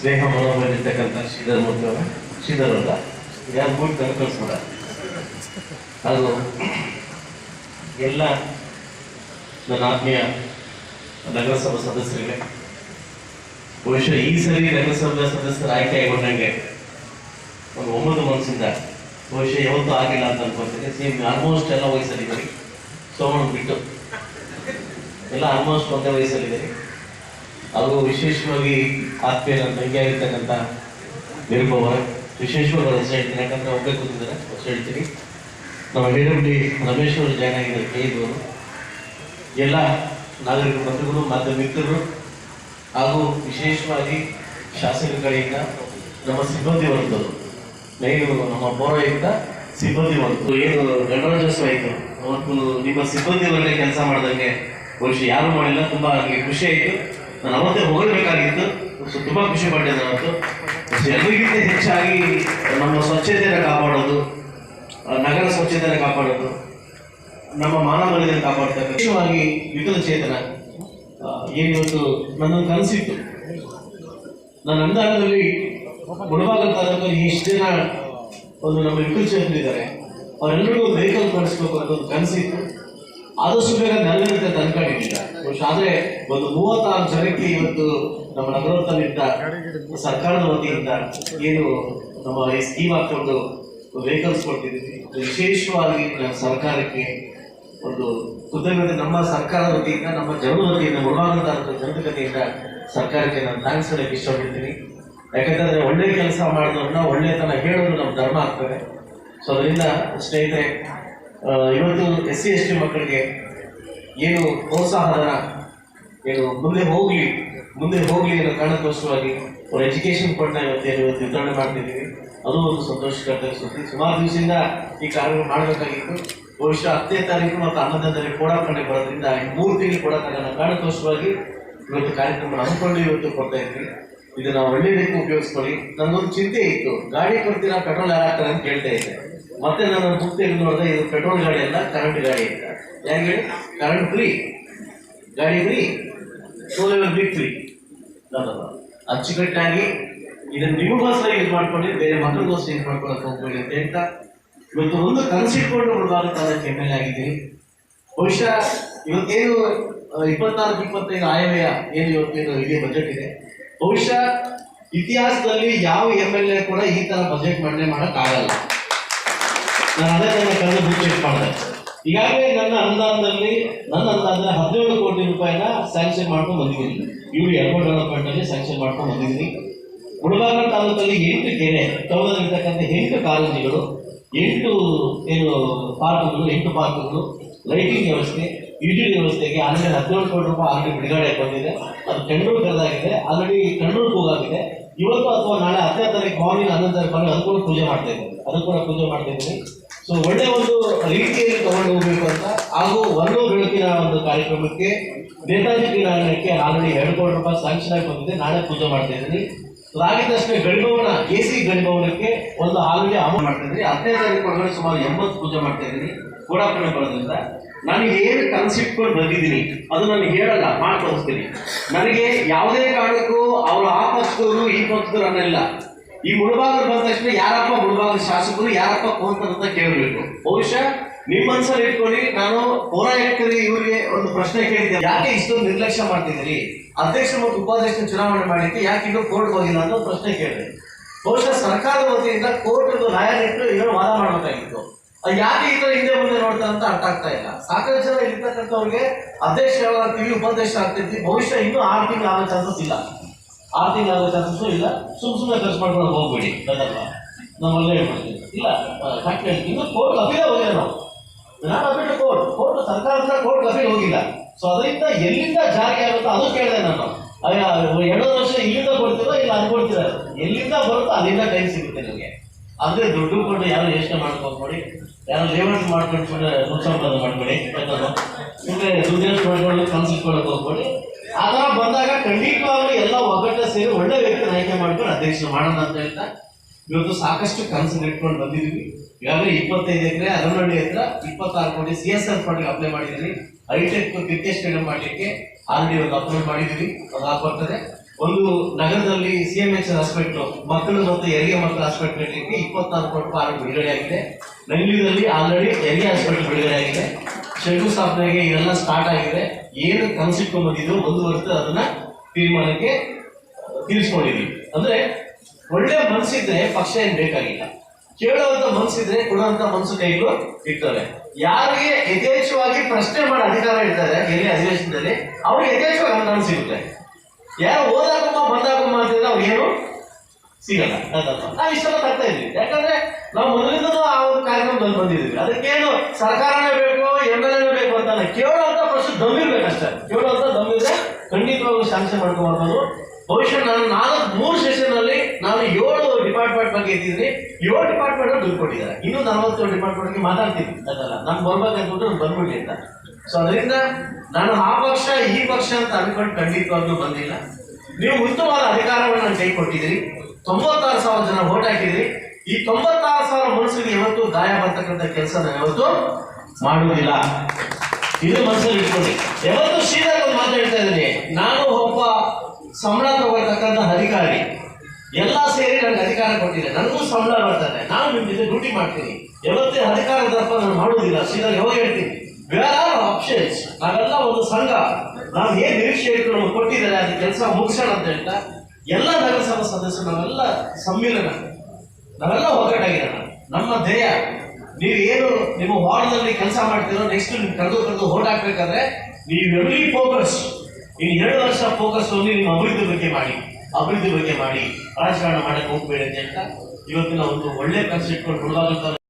ಸ್ನೇಹ ಮನೋಬಲಿರ್ತಕ್ಕಂಥ ಶ್ರೀಧರ್ ಮೂರ್ತಿ ಅವರ. ಶ್ರೀಧರ್ ಅಲ್ಲ ಯಾರು ಮೂರ್ತಿ ಕಳಿಸ್ಬಿಡ ಅದು ಎಲ್ಲ ನನ್ನ ಆತ್ಮೀಯ ನಗರಸಭಾ ಸದಸ್ಯರಿಗೆ. ಬಹುಶಃ ಈ ಸರಿ ನಗರಸಭಾ ಸದಸ್ಯರ ಆಯ್ಕೆಗೊಂಡಂಗೆ ಒಂದು ಒಂಬತ್ತು ಮನಸ್ಸಿಂದ ಬಹುಶಃ ಯಾವತ್ತೂ ಆಗಿಲ್ಲ ಅಂತ ಅನ್ಕೊಂತೀನಿ ಸೇಮ್ ಆಲ್ಮೋಸ್ಟ್ ಎಲ್ಲ ವಯಸ್ಸಲ್ಲಿದ್ದೀರಿ. ಸೋಮಣ್ಣ ಬಿಟ್ಟು. ಎಲ್ಲ ಆಲ್ಮೋಸ್ಟ್ ಒಂದೇ ವಯಸ್ಸಲ್ಲಿದ್ದೀರಿ. ಅದು ವಿಶೇಷವಾಗಿ ಆತ್ಮೀಯ ನನ್ನ ತಂಗಿ ಆಗಿರ್ತಕ್ಕಂಥ ನಿರುಪವ ವಿಶೇಷವಾಗಿ ಹೊಸ ಹೇಳ್ತೀನಿ, ಯಾಕಂದ್ರೆ ಒಬ್ಬೇ ಕೂತಿದ್ದಾರೆ, ಹೆಸರು ಹೇಳ್ತೀನಿ. ನಮ್ಮ ಹೇಳಿ ರಮೇಶ್ ಅವರು ಜಾಯ್ನ್ ಆಗಿದ್ದಾರೆ ಕೈದವರು ಎಲ್ಲ ನಾಗರಿಕ ಬಂಧುಗಳು ಮತ್ತು ಮಿತ್ರರು, ಹಾಗೂ ವಿಶೇಷವಾಗಿ ಶಾಸಕರ ನಮ್ಮ ಸಿಬ್ಬಂದಿ ವರ್ಗದವರು. ನೈನು ನಮ್ಮ ಪೌರಾಯುಕ್ತ ಸಿಬ್ಬಂದಿ ವರ್ಗ ಏನು ಗಣರಾಜ್ಯೋತ್ಸವ ಆಯಿತು. ಅವತ್ತು ನಿಮ್ಮ ಸಿಬ್ಬಂದಿ ವರ್ಗ ಕೆಲಸ ಮಾಡಿದಂಗೆ ಬಹುಶಃ ಯಾರು ಮಾಡಿಲ್ಲ, ತುಂಬಾ ನನಗೆ ಖುಷಿ ಆಯಿತು. ನಾನು ಅವತ್ತೇ ಹೋಗಬೇಕಾಗಿತ್ತು. ಸೊ ತುಂಬಾ ಖುಷಿ ಪಟ್ಟೆ ನಾನು ಎಲ್ಲರಿಗಿಂತ ಹೆಚ್ಚಾಗಿ ನಮ್ಮ ಸ್ವಚ್ಛತೆಯನ್ನು ಕಾಪಾಡೋದು ನಗರ ಸ್ವಚ್ಛತೆಯನ್ನು ಕಾಪಾಡೋದು, ನಮ್ಮ ಮಾನವರಿಯನ್ನು ಕಾಪಾಡ್ತಕ್ಕಂಥ ವಿಶೇಷವಾಗಿ ವಿಕಲಚೇತನ ಏನಿವತ್ತು ನನ್ನೊಂದು ಕನಸಿತ್ತು. ನನ್ನ ಅಂದಾಜಲ್ಲಿ ಮುಳಬಾಗಲ್ ತಾಲೂಕಲ್ಲಿ ಇಷ್ಟು ಜನ ಒಂದು ನಮ್ಮ ವಿಕಲಚೇತನಿದ್ದಾರೆ ಅವರೆಲ್ಲರಿಗೂ ವೆಹಿಕಲ್ ಕಳಿಸ್ಬೇಕು ಅಂತ ಒಂದು ಕನಸಿತ್ತು. ಆದಷ್ಟು ಬೇಗ ನೆರವೇರುತ್ತೆ ಬಹುಶಃ ಆದ್ರೆ ಒಂದು ಮೂವತ್ತಾರು ಜನಕ್ಕೆ ಇವತ್ತು ನಮ್ಮ ನಗರದಲ್ಲಿದ್ದ ಸರ್ಕಾರದ ವತಿಯಿಂದ ಏನು ನಮ್ಮ ಈ ಸ್ಕೀಮ್ ಹಾಕೊಂಡು ವೆಹಿಕಲ್ಸ್ ಕೊಡ್ತಿದ್ದೀವಿ ವಿಶೇಷವಾಗಿ ಸರ್ಕಾರಕ್ಕೆ ಒಂದು ಕೃತಜ್ಞತೆ. ನಮ್ಮ ಸರ್ಕಾರದ ವತಿಯಿಂದ, ನಮ್ಮ ಜನರ ವತಿಯಿಂದ ಮುಳುವಾಗದ ಜನತೆಯಿಂದ ಸರ್ಕಾರಕ್ಕೆ ನಾನು ಥ್ಯಾಂಕ್ಸ್ ಹೇಳಕ್ಕೆ ಇಷ್ಟಪಡ್ತೀನಿ. ಯಾಕಂತಂದ್ರೆ ಒಳ್ಳೆ ಕೆಲಸ ಮಾಡೋದನ್ನ ಒಳ್ಳೆತನ ಹೇಳೋದು ನಮ್ಮ ಧರ್ಮ ಆಗ್ತದೆ. ಸೊ ಅದರಿಂದ ಸ್ನೇಹಿತರೆ ಇವತ್ತು ಎಸ್ ಸಿ ಎಸ್ ಟಿ ಮಕ್ಕಳಿಗೆ ಏನು ಪ್ರೋತ್ಸಾಹಧನ, ಏನು ಮುಂದೆ ಹೋಗಲಿ ಮುಂದೆ ಹೋಗಲಿ ಅನ್ನೋ ಕಾರಣಕ್ಕೋಸ್ಕರವಾಗಿ ಅವ್ರ ಎಜುಕೇಷನ್ ಫಂಡ್ನ ಇವತ್ತೇನು ಇವತ್ತು ವಿತರಣೆ ಮಾಡ್ತಿದ್ದೀವಿ. ಅದು ಒಂದು ಸಂತೋಷಕರ ಸುದ್ದಿ ಸುಮಾರು ದಿವಸದಿಂದ ಈ ಕಾರ್ಯಕ್ರಮ ಮಾಡಬೇಕಾಗಿತ್ತು. ಬಹುಶಃ ಹತ್ತನೇ ತಾರೀಕು ಮತ್ತು ಹನ್ನೊಂದನೇ ತಾರೀಕು ಬರೋದ್ರಿಂದ ಈ ಮೂರು ತಿಂಗಳು ಕೊಡೋಕ್ಕಾಗಲ್ಲ ಕಾರಣಕ್ಕೋಸ್ಕರವಾಗಿ ಇವತ್ತು ಕಾರ್ಯಕ್ರಮ ಹಮ್ಮಿಕೊಂಡು ಇವತ್ತು ಕೊಡ್ತಾ ಇದ್ವಿ. ಇದನ್ನು ಒಳ್ಳೆಯದಕ್ಕೂ ಉಪಯೋಗಿಸ್ಕೊಳ್ಳಿ. ನನ್ನೊಂದು ಚಿಂತೆ ಇತ್ತು. ಗಾಡಿ ಕೊಡ್ತೀರಾ, ಪೆಟ್ರೋಲ್ ಯಾರು ಹಾಕ್ತಾರೆ ಅಂತ ಕೇಳ್ತಾ ಇದ್ದೆ. ಮತ್ತೆ ನಾನು ಮುಂದೆ ನೋಡಿದೆ, ಇದು ಪೆಟ್ರೋಲ್ ಗಾಡಿ ಅಲ್ಲ ಕರೆಂಟ್ ಗಾಡಿ ಅಂತ. ಯಾಕೆ ಹೇಳಿ? ಕರೆಂಟ್ ಫ್ರೀ ಗಾಡಿ ಫ್ರೀ ಸೋಲರ್ ಬಿಗ್ ಫ್ರೀ ಅಚ್ಚುಕಟ್ಟಾಗಿ ಇದನ್ನ ನಿಮಗೋಸ್ಕರ ಯೂಸ್ ಮಾಡ್ಕೊಂಡು ಬೇರೆ ಮಕ್ಕಳಿಗೋಸ್ಕರ ಯೂಸ್ ಮಾಡ್ಕೊಳಕ್ಕೆ ಹೋಗ್ಬೇಡಿ ಅಂತ. ಹೇಳ್ತಾ ಇವತ್ತು ಒಂದು ಕನಸಿಟ್ಕೊಂಡು ತಾಲೂಕು ಎಂ ಎಲ್ ಆಗಿದ್ದೀನಿ ಬಹುಶಃ ಇವತ್ತೇನು ಇಪ್ಪತ್ನಾಲ್ಕು ಇಪ್ಪತ್ತೈದು ಆಯವ್ಯಯ, ಏನು ಇವತ್ತೇನು ಇದೇ ಬಜೆಟ್ ಇದೆ. ಬಹುಶಃ ಇತಿಹಾಸದಲ್ಲಿ ಯಾವ ಎಂ ಎಲ್ ಎ ಕೂಡ ಈ ಥರ ಬಜೆಟ್ ಮಂಡನೆ ಮಾಡೋಕ್ಕಾಗಲ್ಲ. ನಾನು ಅದೇ ನನ್ನ ಬಿಚ್ಚಿ ಬುಕ್ ಮಾಡಿದೆ ಈಗಾಗಲೇ ನನ್ನ ಅನುದಾನದಲ್ಲಿ ನನ್ನ ಅನುದಾನದಲ್ಲಿ ಹದಿನೇಳು ಕೋಟಿ ರೂಪಾಯಿನ ಸ್ಯಾಂಕ್ಷನ್ ಮಾಡ್ಕೊಂಡು ಬಂದಿದ್ದೀನಿ. ಇವರು ಎರ್ಬೋರ್ಡ್ ಡೆವಲಪ್ಮೆಂಟಲ್ಲಿ ಸ್ಯಾಂಕ್ಷನ್ ಮಾಡ್ಕೊಂಡು ಬಂದಿದ್ದೀನಿ. ಮುಳಬಾಗಲ ತಾಲೂಕಲ್ಲಿ ಎಂಟು ಕೆರೆ ಟೌನಲ್ಲಿರ್ತಕ್ಕಂಥ ಎಂಟು ಕಾಲೇಜುಗಳು ಎಂಟು ಏನು ಪಾರ್ಕ್ಗಳು, ಎಂಟು ಪಾರ್ಕ್ಗಳು ಲೈಟಿಂಗ್ ವ್ಯವಸ್ಥೆ ಯುಟಿಲಿಟಿ ವ್ಯವಸ್ಥೆಗೆ ಆಲ್ರೆಡಿ ಹದಿನೇಳು ಕೋಟಿ ರೂಪಾಯಿ ಆಲ್ರೆಡಿ ಬಿಡುಗಡೆ ಬಂದಿದೆ. ಅದು ಕಣ್ಣೂರು ಕರೆದಾಗಿದೆ ಆಲ್ರೆಡಿ ಹೋಗಾಗಿದೆ ಕೂಗಾಗಿದೆ. ಇವತ್ತು ಅಥವಾ ನಾಳೆ ಹತ್ತನೇ ತಾರೀಕು ಮಾರ್ನಿಂಗ್ ಹನ್ನೊಂದು ತಾರೀಕು ಮಾರ್ನಿಂಗ್ ಅದು ಕೂಡ ಪೂಜೆ ಮಾಡ್ತಾ ಇದ್ದೀನಿ. ಅದು ಕೂಡ ಪೂಜೆ ಮಾಡ್ತಾ ಇದ್ದೀನಿ. ಸೊ ಒಳ್ಳೆ ಒಂದು ರೀತಿಯಲ್ಲಿ ತಗೊಂಡು ಹೋಗಬೇಕು ಅಂತ. ಹಾಗೂ ಒಂದು ಬೆಳಕಿನ ಒಂದು ಕಾರ್ಯಕ್ರಮಕ್ಕೆ ನೇತಾಜಿ ಕ್ರೀಡಾಂಗಣಕ್ಕೆ ಆಲ್ರೆಡಿ ಎರಡು ಕೋಟಿ ರೂಪಾಯಿ ಸ್ಯಾಂಕ್ಷನ್ ಆಗಿ ಬಂದಿದೆ. ನಾಳೆ ಪೂಜೆ ಮಾಡ್ತಾ ಇದ್ದೀನಿ. ಆಗಿದ ಗಣಿಭವನ, ಎ ಸಿ ಗಡಿಭವನಕ್ಕೆ ಒಂದು ಆಲ್ರೆಡಿ ಅಮೌಂಟ್ ಮಾಡ್ತಾ ಇದ್ದೀನಿ. ಹದಿನೈದು ತಾರೀಕು ಸುಮಾರು ಎಂಬತ್ತು ಪೂಜೆ ಮಾಡ್ತಾ ಇದ್ದೀನಿ. ಬರೋದಿಲ್ಲ ಬರೋದ್ರಿಂದ ನನಗೆ ಏನು ಕನಸಿಟ್ಕೊಂಡು ಬಂದಿದ್ದೀನಿ ಅದು ನನಗೆ ಹೇಳಲ್ಲ ಮಾಡಿ ತೋರಿಸ್ತೀನಿ ನನಗೆ ಯಾವುದೇ ಕಾರಣಕ್ಕೂ ಅವರು ಆ ಪಕ್ಷದವರು ಈ ಪಕ್ಷದವರು ಅನ್ನಲ್ಲ ಈ ಮುಳುಬಾಗಲು ಬಂದ ತಕ್ಷಣ ಯಾರಪ್ಪ ಮುಳುಬಾಗಲು ಶಾಸಕರು, ಯಾರಪ್ಪ ಕೋಂತರು ಅಂತ ಕೇಳಬೇಕು. ಬಹುಶಃ ನಿಮ್ಮ ಮನಸ್ಸಲ್ಲಿ ಇಟ್ಕೊಳ್ಳಿ, ನಾನು ಪೌರಾಯುಕ್ತರಿಗೆ ಇವರಿಗೆ ಒಂದು ಪ್ರಶ್ನೆ ಕೇಳಿದ್ದೆ ಯಾಕೆ ಇಷ್ಟೊಂದು ನಿರ್ಲಕ್ಷ್ಯ ಮಾಡ್ತಿದ್ದೀರಿ? ಅಧ್ಯಕ್ಷ ಮತ್ತು ಉಪಾಧ್ಯಕ್ಷ ಚುನಾವಣೆ ಮಾಡಲಿಕ್ಕೆ ಯಾಕೆ ಇನ್ನೂ ಕೋರ್ಟ್ ಹೋಗಿಲ್ಲ ಅಂತ ಪ್ರಶ್ನೆ ಕೇಳಿದೆ. ಬಹುಶಃ ಸರ್ಕಾರದ ವತಿಯಿಂದ ಕೋರ್ಟ್ ಇಟ್ಟು ಇದನ್ನು ವಾದ ಮಾಡಬೇಕಾಗಿತ್ತು. ಯಾಕೆ ಈ ಹಿಂದೆ ಮುಂದೆ ನೋಡ್ತಾರೆ ಅಂತ ಅರ್ಥ ಆಗ್ತಾ ಇಲ್ಲ. ಸಾಕಷ್ಟು ಜನ ಇರ್ತಕ್ಕಂಥವ್ರಿಗೆ ಅಧ್ಯಕ್ಷ ಉಪಾಧ್ಯಕ್ಷ ಆಗ್ತಿರ್ತೀವಿ ಬಹುಶಃ ಇನ್ನೂ ಆರು ತಿಂಗಳು ಆಗೋ ಚಾನ್ಸಸ್ ಇಲ್ಲ. ಆರು ತಿಂಗಳು ಚಾನ್ಸಸ್ಸು ಚಾನ್ಸಸ್ ಇಲ್ಲ, ಸುಮ್ ಸುಮ್ಮನೆ ಖರ್ಚು ಮಾಡ್ಕೊಂಡು ಹೋಗ್ಬೇಡಿ ಅದಲ್ಲ ನಾವು ಹೇಳ್ಬೋದು ಇಲ್ಲ ಇನ್ನು ಕೋರ್ಟ್ ಅಪೀಲೇ ಹೋಗಿಲ್ಲ ನಾವು. ನಾನು ಅಪೀಲ್ ಕೋರ್ಟ್ ಕೋರ್ಟ್ ಸರ್ಕಾರದ ಕೋರ್ಟ್ ಅಪೀಲ್ ಹೋಗಿಲ್ಲ. ಸೊ ಅದರಿಂದ ಎಲ್ಲಿಂದ ಜಾರಿ ಆಗುತ್ತೋ ಅದು ಕೇಳಿದೆ ನಾನು. ಅಯ್ಯೋ ಎರಡು ವರ್ಷ ಇಲ್ಲಿಂದ ಕೊಡ್ತೀರೋ ಇಲ್ಲ ಅದು ಎಲ್ಲಿಂದ ಬರುತ್ತೋ ಅಲ್ಲಿಂದ ಟೈಮ್ ಸಿಗುತ್ತೆ ನಿಮಗೆ. ಅಂದರೆ ದುಡ್ಡು ಕೊಟ್ಟು ಯಾರು ಯೋಚನೆ ಮಾಡ್ಕೊಂಡ್ಬಿಡಿ ಯಾರು ಲೇಬರ್ಸ್ ಮಾಡ್ಕೊಂಡು ದುಡ್ಡು ಮಾಡ್ಬೇಡಿ ಸುಮ್ಮನೆ ದುಡ್ಡು ಮಾಡ್ಕೊಂಡು ಕನ್ಸಿಟ್ಕೊಳ್ಳೋಕೆ ಹೋಗ್ಬೇಡಿ ಆ ಥರ ಬಂದಾಗ ಖಂಡಿತವಾಗ್ಲೂ ಎಲ್ಲ ಒಗ್ಗಟ್ಟು ಸೇರಿ ಒಳ್ಳೆ ವ್ಯಕ್ತಿನ ಆಯ್ಕೆ ಮಾಡ್ಕೊಂಡು ಅಧ್ಯಕ್ಷ ಮಾಡೋಣ ಅಂತ ಹೇಳ್ತಾ, ಇವತ್ತು ಸಾಕಷ್ಟು ಕನಸು ಇಟ್ಕೊಂಡು ಬಂದಿದ್ವಿ ಈಗಾಗಲೇ ಇಪ್ಪತ್ತೈದು ಎಕರೆ ಅರವಳ್ಳಿ ಹತ್ರ ಇಪ್ಪತ್ತಾರು ಕೋಟಿ ಸಿ ಎಸ್ ಆರ್ ಫಂಡ್ಗೆ ಅಪ್ಲೈ ಮಾಡಿದ್ವಿ ಹೈಟೆಕ್ ಕ್ರಿಕೆಟ್ ಸ್ಟೇಡಿಯಂ ಮಾಡಲಿಕ್ಕೆ ಆಲ್ರೆಡಿ ಒಂದು ಅಪ್ಲೋಡ್ ಮಾಡಿದ್ವಿ ಅದು ಆಗ್ಬರ್ತದೆ ಒಂದು ನಗರದಲ್ಲಿ ಸಿ ಎಂ ಎಚ್ ಹಾಸ್ಪಿಟ್ಲು ಮಕ್ಕಳು ಮತ್ತು ಹೆರಿಗೆ ಮಕ್ಕಳ ಹಾಸ್ಪಿಟಲ್ ಇಪ್ಪತ್ತಾರು ಕೋಟಿ ರೂಪಾಯಿ ಬಿಡುಗಡೆ ಆಗಿದೆ. ಬೆಂಗಳೂರಲ್ಲಿ ಆಲ್ರೆಡಿ ಹೆರಿಗೆ ಹಾಸ್ಪಿಟ್ಲ್ ಬಿಡುಗಡೆ ಆಗಿದೆ. ಶಂಕುಸ್ಥಾಪನೆಗೆ ಇದೆಲ್ಲ ಸ್ಟಾರ್ಟ್ ಆಗಿದೆ. ಏನು ಕನಸಿಟ್ಕೊಂಡ್ ಬಂದಿದ್ರು ಒಂದು ವರ್ಷ ಅದನ್ನ ತೀರ್ಮಾನಕ್ಕೆ ತೀರಿಸ್ಕೊಂಡಿದೀವಿ. ಅಂದ್ರೆ ಒಳ್ಳೆ ಮನಸ್ಸಿದ್ರೆ ಪಕ್ಷ ಏನ್ ಬೇಕಾಗಿಲ್ಲ. ಕೇಳುವಂತ ಮನಸ್ಸಿದ್ರೆ ಕೊಡುವಂತ ಮನಸ್ಸು ಕೈಗೂ ಇರ್ತವೆ. ಯಾರಿಗೆ ಯಥೇಚ್ಛವಾಗಿ ಪ್ರಶ್ನೆ ಮಾಡೋ ಅಧಿಕಾರ ಇರ್ತಾರೆ ಎಲ್ಲಿ ಅಧಿವೇಶನದಲ್ಲಿ, ಅವ್ರಿಗೆ ಯಥೇಚ್ಛವಾಗಿ ಅನುದಾನ ಸಿಗುತ್ತೆ. ಯಾರು ಓದಾಕಮ್ಮ ಬಂದಾಕಮ್ಮ ಅಂತಂದ್ರೆ ಅವ್ರಿಗೇನು ಸಿಗಲ್ಲ. ನಾ ಇಷ್ಟೆಲ್ಲ ತರ್ತಾ ಇದ್ವಿ ಯಾಕಂದ್ರೆ ನಾವು ಮೊದಲಿಂದನೂ ಆ ಒಂದು ಕಾರ್ಯಕ್ರಮದಲ್ಲಿ ಬಂದಿದ್ದೀವಿ. ಅದಕ್ಕೇನು ಸರ್ಕಾರನೇ ಬೇಕು ಎಂ ಎಲ್ ಎನೇ ಬೇಕು ಅಂತಲ್ಲ. ಕೇಳುವಂತ ಪ್ರಶ್ನೆ ದಮ್ಮಿರ್ಬೇಕಷ್ಟೇ. ಕೇಳುವಂತ ದಮ್ಮಿದ್ರೆ ಖಂಡಿತವಾಗ್ಲೂ ಶಾಂಕ್ಷನ್ ಮಾಡ್ಕೊಬಾರ್ದು ಬಹುಶಃ ನಾನು ನಾಲ್ಕು ಮೂರು ಸೆಷನ್ ಅಲ್ಲಿ ನಾನು ಏಳು ಡಿಪಾರ್ಟ್ಮೆಂಟ್ ಬಗ್ಗೆ ಇದ್ದೀನಿ ಏಳು ಡಿಪಾರ್ಟ್ಮೆಂಟ್ ದುಡ್ಡು ಕೊಟ್ಟಿದ್ದಾರೆ ಇನ್ನೂ ನಲವತ್ತೇಳು ಡಿಪಾರ್ಟ್ಮೆಂಟ್ ಮಾತಾಡ್ತೀನಿ. ಅದಲ್ಲ, ನಾನು ಬರ್ಬೇಕಂತ ನಾನು ಬಂದ್ಬಿಡ್ಲಿ ಅಂತ. ಸೊ ಅದರಿಂದ ನಾನು ಆ ಪಕ್ಷ, ಈ ಪಕ್ಷ ಅಂತ ಅನ್ಕೊಂಡು ಖಂಡಿತವಾಗ್ಲೂ ಬಂದಿಲ್ಲ. ನೀವು ಉತ್ತಮವಾದ ಅಧಿಕಾರವನ್ನು ನಾನು ಕೈ ಕೊಟ್ಟಿದ್ದೀರಿ. ತೊಂಬತ್ತಾರು ಸಾವಿರ ಜನ ಓಟ್ ಹಾಕಿದ್ರಿ ಈ ತೊಂಬತ್ತಾರು ಸಾವಿರ ಮನಸ್ಸಿಗೆ ಯಾವತ್ತೂ ಗಾಯ ಬರ್ತಕ್ಕಂಥ ಕೆಲಸ ನಾನು ಯಾವತ್ತೂ ಮಾಡುವುದಿಲ್ಲ. ಇದು ಮನಸ್ಸಲ್ಲಿ ಇಟ್ಕೊಳ್ಳಿ. ಯಾವತ್ತು ಶ್ರೀಧರ್ ಒಂದು ಮಾತು ಹೇಳ್ತಾ ಇದ್ದೀನಿ ನಾನು ಒಬ್ಬ ಸಂಬಳ ತಗೊಳ್ತಕ್ಕಂಥ ಅಧಿಕಾರಿ. ಎಲ್ಲ ಸೇರಿ ನನಗೆ ಅಧಿಕಾರ ಕೊಟ್ಟಿದೆ. ನನಗೂ ಸಂಬಳ ಬರ್ತದೆ. ನಾನು ನಿಮ್ಮ ಜೊತೆ ಡ್ಯೂಟಿ ಮಾಡ್ತೀನಿ. ಯಾವತ್ತೇ ಅಧಿಕಾರ ದರ್ಪ ನಾನು ಮಾಡುವುದಿಲ್ಲ. ಸೀದಾ ಯಾವಾಗ ಹೇಳ್ತೀನಿ? ವೇರ್ ಆಪ್ಷನ್ಸ್ ನಾವೆಲ್ಲ ಒಂದು ಸಂಘ. ನಾವು ಏನ್ ನಿರೀಕ್ಷೆ ನಮಗೆ ಕೊಟ್ಟಿದ್ದಾರೆ, ಅದು ಕೆಲಸ ಮುಗಿಸೋಣ ಅಂತ ಹೇಳ್ತಾ, ಎಲ್ಲ ನಗರಸಭಾ ಸದಸ್ಯರು ನಾವೆಲ್ಲ ಸಮ್ಮಿಲನ. ನಾವೆಲ್ಲ ಒಗ್ಗಟ್ಟಾಗಿರೋಣ. ನಮ್ಮ ಧ್ಯೇಯ. ನೀವು ಏನು ನಿಮ್ಮ ವಾರ್ಡ್ನಲ್ಲಿ ಕೆಲಸ ಮಾಡ್ತೀರೋ ನೆಕ್ಸ್ಟ್ ನೀವು ಕರೆದು ಕರೆದು ಓಟ್ ಹಾಕ್ಬೇಕಾದ್ರೆ, ನೀವು ಎವ್ರಿ ಫೋಕಸ್ ಇನ್ನು ಎರಡು ವರ್ಷ ಫೋಕಸ್ ನಿಮ್ಮ ಅಭಿವೃದ್ಧಿ ಬಗ್ಗೆ ಮಾಡಿ, ಅಭಿವೃದ್ಧಿ ಬಗ್ಗೆ ಮಾಡಿ, ರಾಜಕಾರಣ ಮಾಡಕ್ಕೆ ಹೋಗ್ಬೇಡಿ ಅಂತ ಹೇಳ್ತಾ ಇವತ್ತಿನ ಒಂದು ಒಳ್ಳೆ ಕನಸು ಇಟ್ಕೊಂಡು